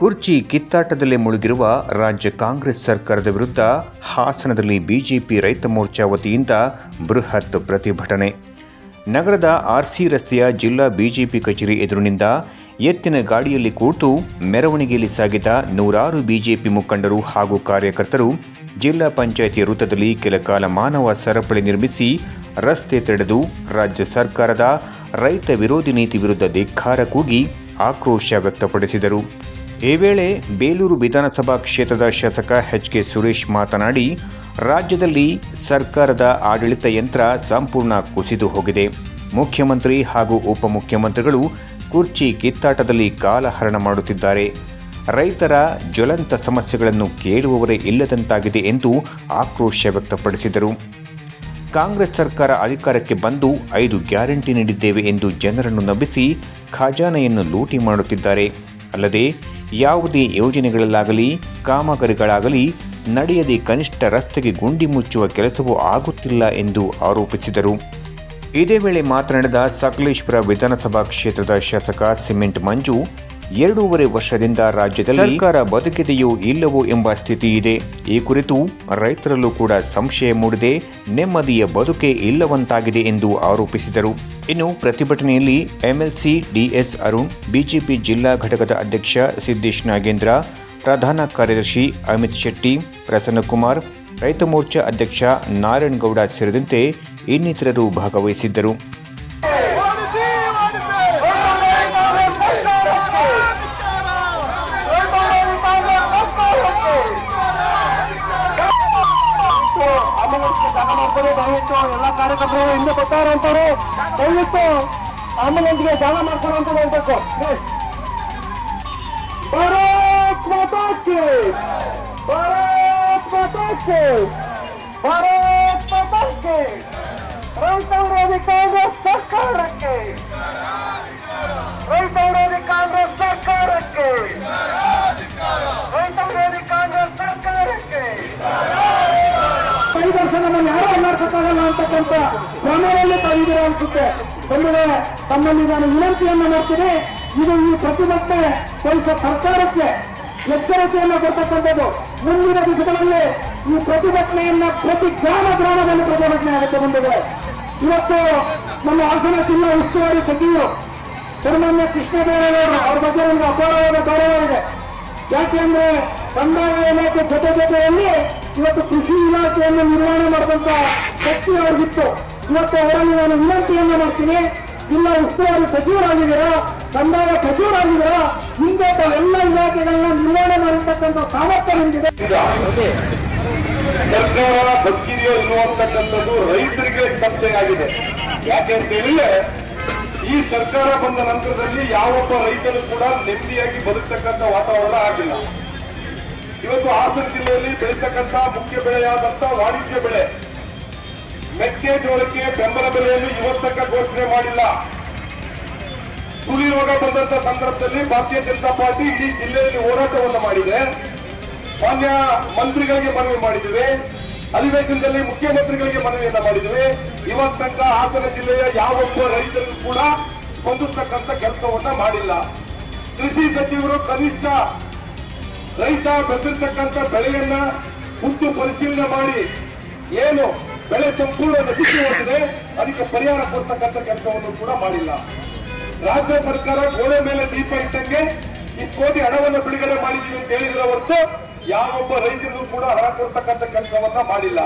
ಕುರ್ಚಿ ಕಿತ್ತಾಟದಲ್ಲಿ ಮುಳುಗಿರುವ ರಾಜ್ಯ ಕಾಂಗ್ರೆಸ್ ಸರ್ಕಾರದ ವಿರುದ್ಧ ಹಾಸನದಲ್ಲಿ ಬಿಜೆಪಿ ರೈತ ಮೋರ್ಚಾ ವತಿಯಿಂದ ಬೃಹತ್ ಪ್ರತಿಭಟನೆ. ನಗರದ ಆರ್ಸಿ ರಸ್ತೆಯ ಜಿಲ್ಲಾ ಬಿಜೆಪಿ ಕಚೇರಿ ಎದುರಿನಿಂದ ಎತ್ತಿನ ಗಾಡಿಯಲ್ಲಿ ಕೂತು ಮೆರವಣಿಗೆಯಲ್ಲಿ ಸಾಗಿದ ನೂರಾರು ಬಿಜೆಪಿ ಮುಖಂಡರು ಹಾಗೂ ಕಾರ್ಯಕರ್ತರು ಜಿಲ್ಲಾ ಪಂಚಾಯಿತಿ ವೃತ್ತದಲ್ಲಿ ಕೆಲಕಾಲ ಮಾನವ ಸರಪಳಿ ನಿರ್ಮಿಸಿ ರಸ್ತೆ ತಡೆದು ರಾಜ್ಯ ಸರ್ಕಾರದ ರೈತ ವಿರೋಧಿ ನೀತಿ ವಿರುದ್ಧ ಧಿಕ್ಕಾರ ಕೂಗಿ ಆಕ್ರೋಶ ವ್ಯಕ್ತಪಡಿಸಿದರು. ಈ ವೇಳೆ ಬೇಲೂರು ವಿಧಾನಸಭಾ ಕ್ಷೇತ್ರದ ಶಾಸಕ ಎಚ್ ಕೆ ಸುರೇಶ್ ಮಾತನಾಡಿ, ರಾಜ್ಯದಲ್ಲಿ ಸರ್ಕಾರದ ಆಡಳಿತ ಯಂತ್ರ ಸಂಪೂರ್ಣ ಕುಸಿದು ಹೋಗಿದೆ. ಮುಖ್ಯಮಂತ್ರಿ ಹಾಗೂ ಉಪಮುಖ್ಯಮಂತ್ರಿಗಳು ಕುರ್ಚಿ ಕಿತ್ತಾಟದಲ್ಲಿ ಕಾಲಹರಣ ಮಾಡುತ್ತಿದ್ದಾರೆ. ರೈತರ ಜ್ವಲಂತ ಸಮಸ್ಯೆಗಳನ್ನು ಕೇಳುವವರೇ ಇಲ್ಲದಂತಾಗಿದೆ ಎಂದು ಆಕ್ರೋಶ ವ್ಯಕ್ತಪಡಿಸಿದರು. ಕಾಂಗ್ರೆಸ್ ಸರ್ಕಾರ ಅಧಿಕಾರಕ್ಕೆ ಬಂದು ಐದು ಗ್ಯಾರಂಟಿ ನೀಡಿದ್ದೇವೆ ಎಂದು ಜನರನ್ನು ನಂಬಿಸಿ ಖಜಾನೆಯನ್ನು ಲೂಟಿ ಮಾಡುತ್ತಿದ್ದಾರೆ. ಅಲ್ಲದೆ ಯಾವುದೇ ಯೋಜನೆಗಳಲ್ಲಾಗಲಿ, ಕಾಮಗಾರಿಗಳಾಗಲಿ ನಡೆಯದೆ ಕನಿಷ್ಠ ರಸ್ತೆಗೆ ಗುಂಡಿ ಮುಚ್ಚುವ ಕೆಲಸವೂ ಆಗುತ್ತಿಲ್ಲ ಎಂದು ಆರೋಪಿಸಿದರು. ಇದೇ ವೇಳೆ ಮಾತನಾಡಿದ ಸಕಲೇಶ್ಪುರ ವಿಧಾನಸಭಾ ಕ್ಷೇತ್ರದ ಶಾಸಕ ಸಿಮೆಂಟ್ ಮಂಜು ಎರಡೂವರೆ ವರ್ಷದಿಂದ ರಾಜ್ಯದಲ್ಲಿ ಸರ್ಕಾರ ಬದುಕಿದೆಯೋ ಇಲ್ಲವೋ ಎಂಬ ಸ್ಥಿತಿ ಇದೆ. ಈ ಕುರಿತು ರೈತರಲ್ಲೂ ಕೂಡ ಸಂಶಯ ಮೂಡಿದೆ. ನೆಮ್ಮದಿಯ ಬದುಕೆ ಇಲ್ಲವಂತಾಗಿದೆ ಎಂದು ಆರೋಪಿಸಿದರು. ಇನ್ನು ಪ್ರತಿಭಟನೆಯಲ್ಲಿ ಎಂಎಲ್ಸಿ, ಡಿಎಸ್ ಅರುಣ್, ಬಿಜೆಪಿ ಜಿಲ್ಲಾ ಘಟಕದ ಅಧ್ಯಕ್ಷ ಸಿದ್ದೇಶ್ ನಾಗೇಂದ್ರ, ಪ್ರಧಾನ ಕಾರ್ಯದರ್ಶಿ ಅಮಿತ್ ಶೆಟ್ಟಿ, ಪ್ರಸನ್ನಕುಮಾರ್, ರೈತ ಮೋರ್ಚಾ ಅಧ್ಯಕ್ಷ ನಾರಾಯಣಗೌಡ ಸೇರಿದಂತೆ ಇನ್ನಿತರರು ಭಾಗವಹಿಸಿದ್ದರು. ಮಾಡ್ಕೊಳ್ಳಿ ದಯವಿಟ್ಟು ಎಲ್ಲ ಕಾರ್ಯಕರ್ತರು ಹಿಂದೆ ಬರ್ತಾರೆ ಅಂತಾರೆ. ದಯವಿಟ್ಟು ಆಂಬುಲೆನ್ಸ್ಗೆ ಜಾಗ ಮಾಡ್ಕೊಳ್ಳೋ ಅಂತ ಹೇಳ್ಬೇಕು. ಭಾರತ್ ಮಾತಾಕ್ಷಿ ಭಾರತ್ ಮಾತಾಕ್ಷಿ ಭಾರತ್ ಮಾತಾಕ್ಷಿ ರೈತ ವಿರೋಧಿ ಕಾಂಗ್ರೆಸ್ ಸರ್ಕಾರಕ್ಕೆ. ರೈತ ವಿರೋಧಿ ಕಾಂಗ್ರೆಸ್ ಸರ್ಕಾರಕ್ಕೆ ರೈತ ವಿರೋಧಿ ಕಾಂಗ್ರೆಸ್ ಸರ್ಕಾರಕ್ಕೆ ಐದು ವರ್ಷ ಕ್ರಮವನ್ನು ತಾವಿದ್ದೀರ ಅನ್ಸುತ್ತೆ. ಬಂದರೆ ತಮ್ಮಲ್ಲಿ ನಾನು ವಿನಂತಿಯನ್ನು ಮಾಡ್ತೀನಿ. ಇದು ಈ ಪ್ರತಿಭಟನೆ ಸ್ವಲ್ಪ ಸರ್ಕಾರಕ್ಕೆ ಎಚ್ಚರಿಕೆಯನ್ನು ಕೊಡ್ತಕ್ಕಂಥದ್ದು. ಮುಂದಿನ ದಿನಗಳಲ್ಲಿ ಈ ಪ್ರತಿಭಟನೆಯನ್ನ ಪ್ರತಿ ಗ್ರಾಮ ಗ್ರಾಮದಲ್ಲಿ ಪ್ರತಿಭಟನೆ ಆಗುತ್ತೆ ಬಂದಿದೆ. ಇವತ್ತು ನಮ್ಮ ಹಾಸನ ಜಿಲ್ಲಾ ಉಸ್ತುವಾರಿ ಸಚಿವರು ಸನ್ಮಾನ್ಯ ಕೃಷ್ಣದೇವೇಗೌಡರು ಅವ್ರ ಬಗ್ಗೆ ಒಂದು ಅಪಾರವಾದ ಗೌರವ ಇದೆ. ಯಾಕೆಂದ್ರೆ ಕಂದಾಯ ಇಲಾಖೆ ಜೊತೆ ಜೊತೆಯಲ್ಲಿ ಇವತ್ತು ಕೃಷಿ ಇಲಾಖೆಯನ್ನು ನಿರ್ವಹಣೆ ಮಾಡಿದಂತ ಶಕ್ತಿ ಅವ್ರಿಗಿತ್ತು. ಇವತ್ತು ಅವರನ್ನು ನಾನು ವಿನಂತಿಯನ್ನ ಮಾಡ್ತೀನಿ. ಜಿಲ್ಲಾ ಉಸ್ತುವಾರಿ ಸಚಿವರಾಗಿದ್ದೀರಾ? ಕಂದಾಯ ಸಚಿವರಾಗಿದ್ದೀರಾ? ಹಿಂದೆ ಎಲ್ಲ ಇಲಾಖೆಗಳನ್ನ ನಿರ್ವಹಣೆ ಮಾಡಿರ್ತಕ್ಕಂಥ ಸಾಮರ್ಥ್ಯ ಹೊಂದಿದೆ ಸರ್ಕಾರ ಬದುಕಿದೆಯೋ ಇನ್ನು ಅಂತಕ್ಕಂಥದ್ದು ರೈತರಿಗೆ ಸಮಸ್ಯೆಯಾಗಿದೆ ಯಾಕೆ ಅಂತ ಹೇಳಿದ್ರೆ, ಈ ಸರ್ಕಾರ ಬಂದ ನಂತರದಲ್ಲಿ ಯಾವೊಬ್ಬ ರೈತರು ಕೂಡ ನೆಮ್ಮದಿಯಾಗಿ ಬದುಕ್ತಕ್ಕಂಥ ವಾತಾವರಣ ಆಗಿಲ್ಲ. ಇವತ್ತು ಹಾಸನ ಜಿಲ್ಲೆಯಲ್ಲಿ ಬೆಳೀತಕ್ಕಂಥ ಮುಖ್ಯ ಬೆಳೆಯಾದಂತ ವಾಣಿಜ್ಯ ಬೆಳೆ. ಮೆಕ್ಕೆಜೋಳಕ್ಕೆ ಬೆಂಬಲ ಬೆಲೆಯನ್ನು ಇವತ್ತಕ್ಕ ಘೋಷಣೆ ಮಾಡಿಲ್ಲ. ಸುಳಿ ರೋಗ ಬಂದಂತ ಸಂದರ್ಭದಲ್ಲಿ ಭಾರತೀಯ ಜನತಾ ಪಾರ್ಟಿ ಇಡೀ ಜಿಲ್ಲೆಯಲ್ಲಿ ಹೋರಾಟವನ್ನು ಮಾಡಿದೆ. ಮಾನ್ಯ ಮಂತ್ರಿಗಳಿಗೆ ಮನವಿ ಮಾಡಿದ್ದೇವೆ. ಅಧಿವೇಶನದಲ್ಲಿ ಮುಖ್ಯಮಂತ್ರಿಗಳಿಗೆ ಮನವಿಯನ್ನ ಮಾಡಿದ್ದೇವೆ. ಇವತ್ತು ತನಕ ಹಾಸನ ಜಿಲ್ಲೆಯ ಯಾವೊಬ್ಬ ರೈತರು ಕೂಡ ಸ್ಪಂದಿಸ್ತಕ್ಕಂಥ ಕೆಲಸವನ್ನ ಮಾಡಿಲ್ಲ. ಕೃಷಿ ಸಚಿವರು ಕನಿಷ್ಠ ರೈತ ಬೆಳೆದಿರ್ತಕ್ಕಂಥ ಬೆಳೆಯನ್ನ ಖುದ್ದು ಪರಿಶೀಲನೆ ಮಾಡಿ ಏನು ಬೆಳೆ ಸಂಪೂರ್ಣ ನಶಿಸಿ ಹೋಗಿದೆ, ಅದಕ್ಕೆ ಪರಿಹಾರ ಕೊಡ್ತಕ್ಕಂಥ ಕೆಲಸವನ್ನು ಕೂಡ ಮಾಡಿಲ್ಲ. ರಾಜ್ಯ ಸರ್ಕಾರ ಗೋಡೆ ಮೇಲೆ ದೀಪ ಇಟ್ಟಂಗೆ ಈ ಕೋಟಿ ಹಣವನ್ನು ಬಿಡುಗಡೆ ಮಾಡಿದ್ದೀವಿ ಅಂತ ಹೇಳಿದ್ರೆ ಹೊರತು ಯಾವೊಬ್ಬ ರೈತರಿಗೂ ಕೂಡ ಹಣ ಕೊಡ್ತಕ್ಕಂಥ ಕೆಲಸವನ್ನ ಮಾಡಿಲ್ಲ.